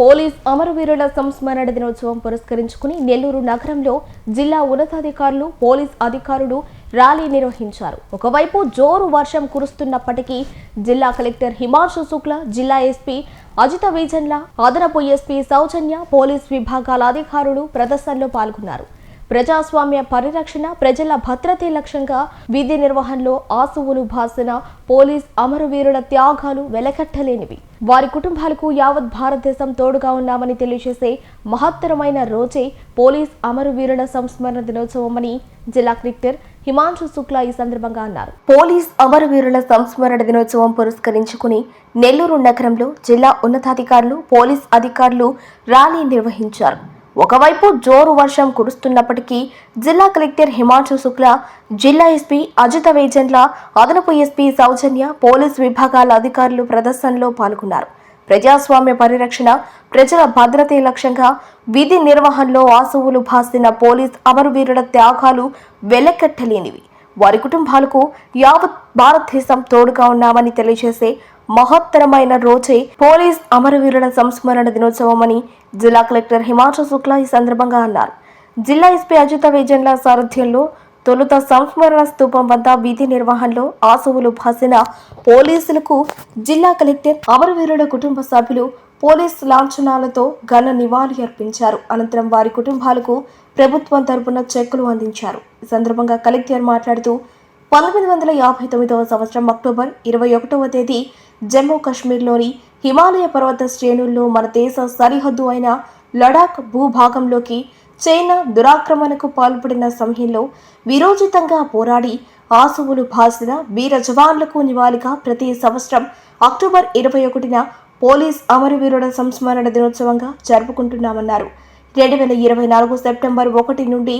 Police అమరవీరుల సంస్మరణ దినోత్సవం పురస్కరించుకుని నెల్లూరు నగరంలో జిల్లా ఉన్నతాధికారులు పోలీస్ అధికారులు ర్యాలీ నిర్వహించారు. ఒకవైపు జోరు వర్షం కురుస్తున్నప్పటికీ జిల్లా కలెక్టర్ హిమాంశు శుక్ల జిల్లా ఎస్పీ అజిత వీజన్ల అదనపు ఎస్పీ సౌజన్య పోలీస్ విభాగాల అధికారులు ప్రదర్శనలో పాల్గొన్నారు. ప్రజాస్వామ్య పరిరక్షణ ప్రజల భద్రతే లక్ష్యంగా విధి నిర్వహణలో ఆసువులు భాసిన పోలీస్ అమరవీరుల త్యాగాలు వెలకట్టలేనివి. వారి కుటుంబాలకు యావత్ భారతదేశం తోడుగా ఉన్నామని తెలియజేసే మహత్తరమైన రోజే పోలీస్ అమరవీరుల సంస్మరణ దినోత్సవమని జిల్లా కలెక్టర్ హిమాంశు శుక్లా ఈ సందర్భంగా అన్నారు. పోలీస్ అమరవీరుల సంస్మరణ దినోత్సవం పురస్కరించుకుని నెల్లూరు నగరంలో జిల్లా ఉన్నతాధికారులు పోలీస్ అధికారులు ర్యాలీ నిర్వహించారు. ఒకవైపు జోరు వర్షం కురుస్తున్నప్పటికీ జిల్లా కలెక్టర్ హిమాంశు శుక్లా జిల్లా ఎస్పీ అజిత వేజన్ల అదనపు ఎస్పీ సౌజన్య పోలీస్ విభాగాల అధికారులు ప్రదర్శనలో పాల్గొన్నారు. ప్రజాస్వామ్య పరిరక్షణ ప్రజల భద్రతే లక్ష్యంగా విధి నిర్వహణలో ఆసువులు భాసిన పోలీస్ అమరవీరుల త్యాగాలు వెలకట్టలేనివి. వారి కుటుంబాలకు యావత్ భారతదేశం తోడుగా ఉన్నామని తెలియజేసే మహత్తరమైన రోజే పోలీస్ అమరవీరుల సంస్మరణ దినోత్సవం అని జిల్లా కలెక్టర్ హిమాంశు శుక్లా ఈ సందర్భంగా అన్నారు. జిల్లా ఎస్పీ అజిత వేజన్ల సారథ్యంలో తొలుత సంస్మరణ స్తూపం వద్ద విధి నిర్వహణలో ఆసువులు భాసిన పోలీసులకు జిల్లా కలెక్టర్ అమరవీరుల కుటుంబ సభ్యులు పోలీస్ లాంఛనాలతో ఘన నివాళి అర్పించారు. అనంతరం వారి కుటుంబాలకు ప్రభుత్వం తరపున చెక్కులు అందించారు. ఈ సందర్భంగా కలెక్టర్ మాట్లాడుతూ పంతొమ్మిది వందల యాభై తొమ్మిదవ సంవత్సరం అక్టోబర్ ఇరవై ఒకటవ తేదీ జమ్మూ కాశ్మీర్లోని హిమాలయ పర్వత శ్రేణుల్లో మన దేశ సరిహద్దు అయిన లడాక్ భూభాగంలోకి చైనా దురాక్రమణకు పాల్పడిన సమయంలో విరోచితంగా పోరాడి ఆసువులు భాసిన వీర జవాన్లకు నివాళిగా ప్రతి సంవత్సరం అక్టోబర్ ఇరవై ఒకటిన పోలీస్ అమరవీరుల సంస్మరణ దినోత్సవంగా జరుపుకుంటున్నామన్నారు. రెండు వేల ఇరవై నాలుగు సెప్టెంబర్ ఒకటి నుండి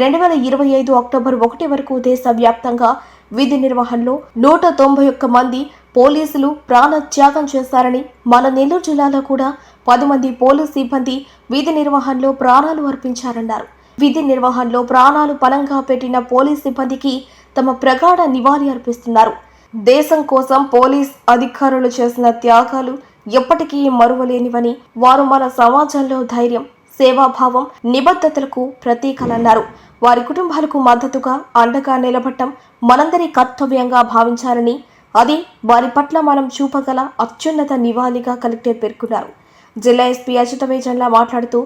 రెండు వేల ఇరవై ఐదు అక్టోబర్ ఒకటి వరకు దేశవ్యాప్తంగా విధి నిర్వహణలో నూట తొంభై ఒక్క మంది పోలీసులు ప్రాణ త్యాగం చేశారని మన నెల్లూరు జిల్లాలో కూడా పది మంది పోలీస్ సిబ్బంది విధి నిర్వహణలో ప్రాణాలు అర్పించారన్నారు. విధి నిర్వహణలో ప్రాణాలు పలంగా పెట్టిన పోలీస్ సిబ్బందికి తమ ప్రగాఢ నివాళి అర్పిస్తున్నారు. దేశం కోసం పోలీస్ అధికారులు చేసిన త్యాగాలు ఎప్పటికీ మరువలేనివని వారు మన సమాజంలో ధైర్యం సేవాభావం నిబద్ధతలకు ప్రతీకలన్నారు వారి కుటుంబాలకు మద్దతుగా అండగా నిలబడటం మనందరి కర్తవ్యంగా భావించాలని అది వారి పట్ల మనం చూపగల అత్యున్నత నివాళిగా కలెక్టర్ పేర్కొన్నారు. జిల్లా ఎస్పీ అజిత వేజన్లా మాట్లాడుతూ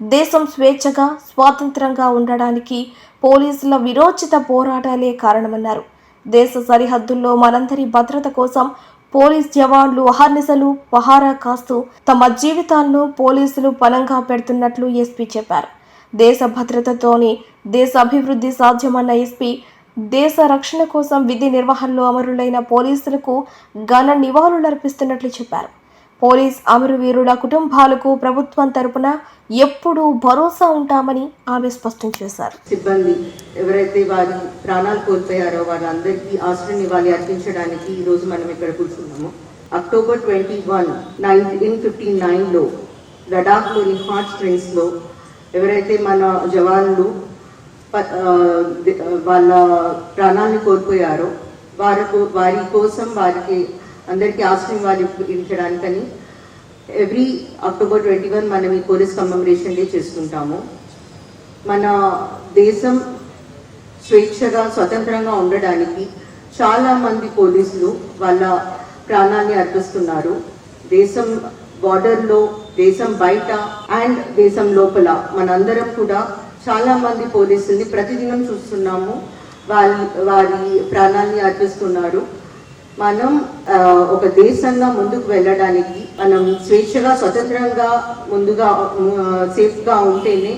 దేశం స్వేచ్ఛగా స్వాతంత్రంగా ఉండడానికి పోలీసుల విరోచిత పోరాటాలే కారణమన్నారు. దేశ సరిహద్దుల్లో మనందరి భద్రత కోసం పోలీస్ జవాన్లు అహర్నిశలు పహారా కాస్తూ తమ జీవితాలను పోలీసులు పలంగా పెడుతున్నట్లు ఎస్పీ చెప్పారు. దేశ భద్రతతోనే దేశ అభివృద్ధి సాధ్యమన్న ఎస్పీ దేశ రక్షణ కోసం విధి నిర్వహణలో అమరులైన పోలీసులకు ఘన నివాళులర్పిస్తున్నట్లు చెప్పారు. పోలీస్ అమరవీరుల కుటుంబాలకు ప్రభుత్వం తరపున ఎప్పుడూ భరోసా ఉంటామని ఆమె స్పష్టం చేశారు. సిబ్బంది ఎవరైతే వారి ప్రాణాలు కోల్పోయారో వారందరికీ ఆశ్రయ నివాళి అర్పించడానికి ఈ రోజు మనం ఇక్కడ కూర్చున్నాము. October twenty one nineteen fifty నైన్లో లడాఖ్లోని హాట్ స్ప్రింగ్స్లో ఎవరైతే మన జవాన్లు ప- వాళ్ళ ప్రాణాలను కోల్పోయారో వారి వారి కోసం వారికి అందరికీ ఆశ్రయం వారి ఇవ్వడానికని ఎవ్రీ అక్టోబర్ ట్వంటీ వన్ మనం ఈ పోలీస్ కమమరేషన్ డే చేసుకుంటాము. మన దేశం స్వేచ్ఛగా స్వతంత్రంగా ఉండడానికి చాలా మంది పోలీసులు వాళ్ళ ప్రాణాన్ని అర్పిస్తున్నారు. దేశం బార్డర్లో దేశం బయట అండ్ దేశం లోపల మనందరం కూడా చాలా మంది పోలీసుల్ని ప్రతిదినం చూస్తున్నాము. వారి వారి ప్రాణాన్ని అర్పిస్తున్నారు. మనం ఒక దేశంగా ముందుకు వెళ్ళడానికి మనం స్వేచ్ఛగా స్వతంత్రంగా ముందుగా సేఫ్గా ఉంటేనే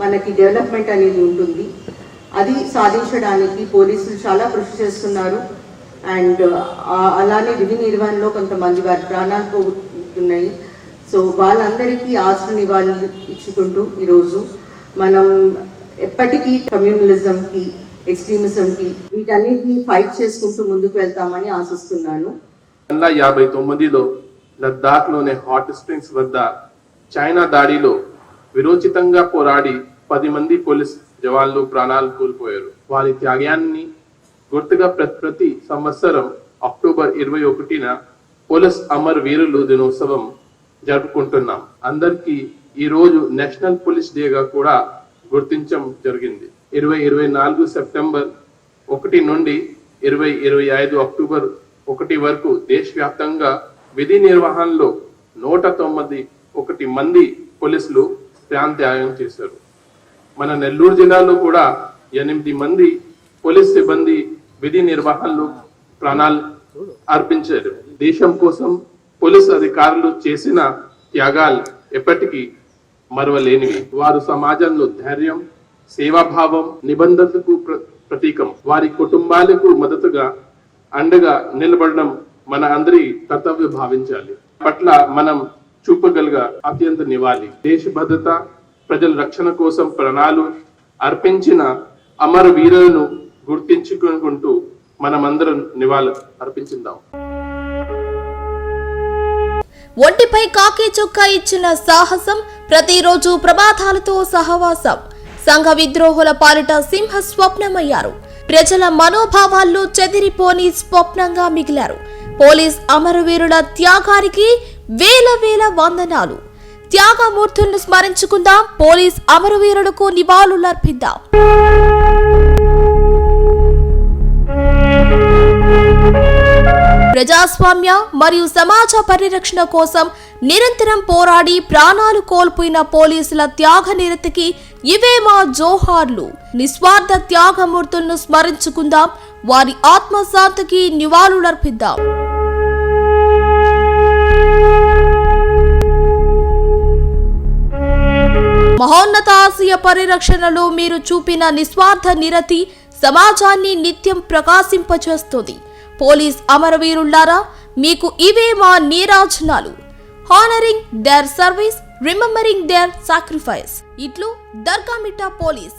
మనకి డెవలప్మెంట్ అనేది ఉంటుంది. అది సాధించడానికి పోలీసులు చాలా కృషి చేస్తున్నారు. అండ్ అలానే విధి నిర్వహణలో కొంతమంది వారి ప్రాణాలు పోగొట్టున్నాయి సో వాళ్ళందరికీ ఆశ్ర నివాళులు ఇచ్చుకుంటూ ఈరోజు మనం ఎప్పటికీ కమ్యూనలిజంకి ఎక్స్ట్రీమిజంకి వీటన్నిటిని ఫైట్ చేసుకుంటూ ముందుకు వెళ్తామని ఆశిస్తున్నాను. వందల యాభై తొమ్మిదిలో లద్దాఖ్లోని హాట్ స్ప్రింగ్స్ వద్ద చైనా దాడిలో విరోచితంగా పోరాడి పది మంది పోలీస్ జవాన్లు ప్రాణాలు కోల్పోయారు. వారి త్యాగాన్ని గుర్తుగా ప్రతి సంవత్సరం అక్టోబర్ ఇరవై ఒకటిన పోలీస్ అమర్ వీరులు దినోత్సవం జరుపుకుంటున్నాం. అందరికీ ఈ రోజు నేషనల్ పోలీస్ డేగా కూడా గుర్తించడం జరిగింది. ఇరవై ఇరవై నాలుగు సెప్టెంబర్ ఒకటి నుండి ఇరవై ఇరవై ఐదు అక్టోబర్ ఒకటి వరకు దేశవ్యాప్తంగా విధి నిర్వహణలో నూట తొమ్మిది ఒకటి మంది పోలీసులు ప్రాణత్యాగం చేశారు. మన నెల్లూరు జిల్లాలో కూడా ఎనిమిది మంది పోలీస్ సిబ్బంది విధి నిర్వహణలో ప్రాణాలు అర్పించారు. దేశం కోసం పోలీస్ అధికారులు చేసిన త్యాగాలు ఎప్పటికీ మరవలేనివి. వారు సమాజంలో ధైర్యం సేవాభావం నిబంధనలకు ప్ర- ప్రతీకం. వారి కుటుంబాలకు మద్దతుగా అండగా నిలబడడం మన అందరి కర్తవ్య భావించాలి. పట్ల మనం చూపగలిగా అత్యంత నివాళి. దేశ భద్రత ప్రజల రక్షణ కోసం ప్రాణాలు అర్పించిన అమర వీరులను గుర్తించుకుంటూ మనమందరం నివాళులు అర్పించిందాం. ఒంటిపై కాకి చుక్క ఇచ్చిన సాహసం ప్రతిరోజు ప్రమాదాలతో సహవాసం. సంఘ విద్రోహుల పాలిట సింహ స్వప్నమయ్యారు ప్రజల మనోభావాల్లో చెదిరిపోని స్వప్నంగా మిగిలారు. పోలీస్ అమరవీరుల త్యాగానికి వేల వేల వందనాలు. త్యాగమూర్తులను స్మరించుకుందాం పోలీస్ అమరవీరులకు నివాళులర్పిద్దాం. ప్రజాస్వామ్య మరియు సమాజ పరిరక్షణ కోసం నిరంతరం పోరాడి ప్రాణాలు కోల్పోయిన పోలీసుల త్యాగ నిరతికి ఇవే మా జోహార్లు. నిస్వార్థ త్యాగమూర్తులను స్మరించుకుందాం. వారి ఆత్మశాంతికి నివాళులర్పిద్దాం. మహోన్నత ఆశయ పరిరక్షణలో మీరు చూపిన నిస్వార్థ నిరతి సమాజాన్ని నిత్యం ప్రకాశింపచేస్తుంది. పోలీస్ అమరవీరులారా మీకు ఇవే మా నీరాజనాలు. Honouring their service remembering their sacrifice ఇట్లు దర్గామిట్టా పోలీస్.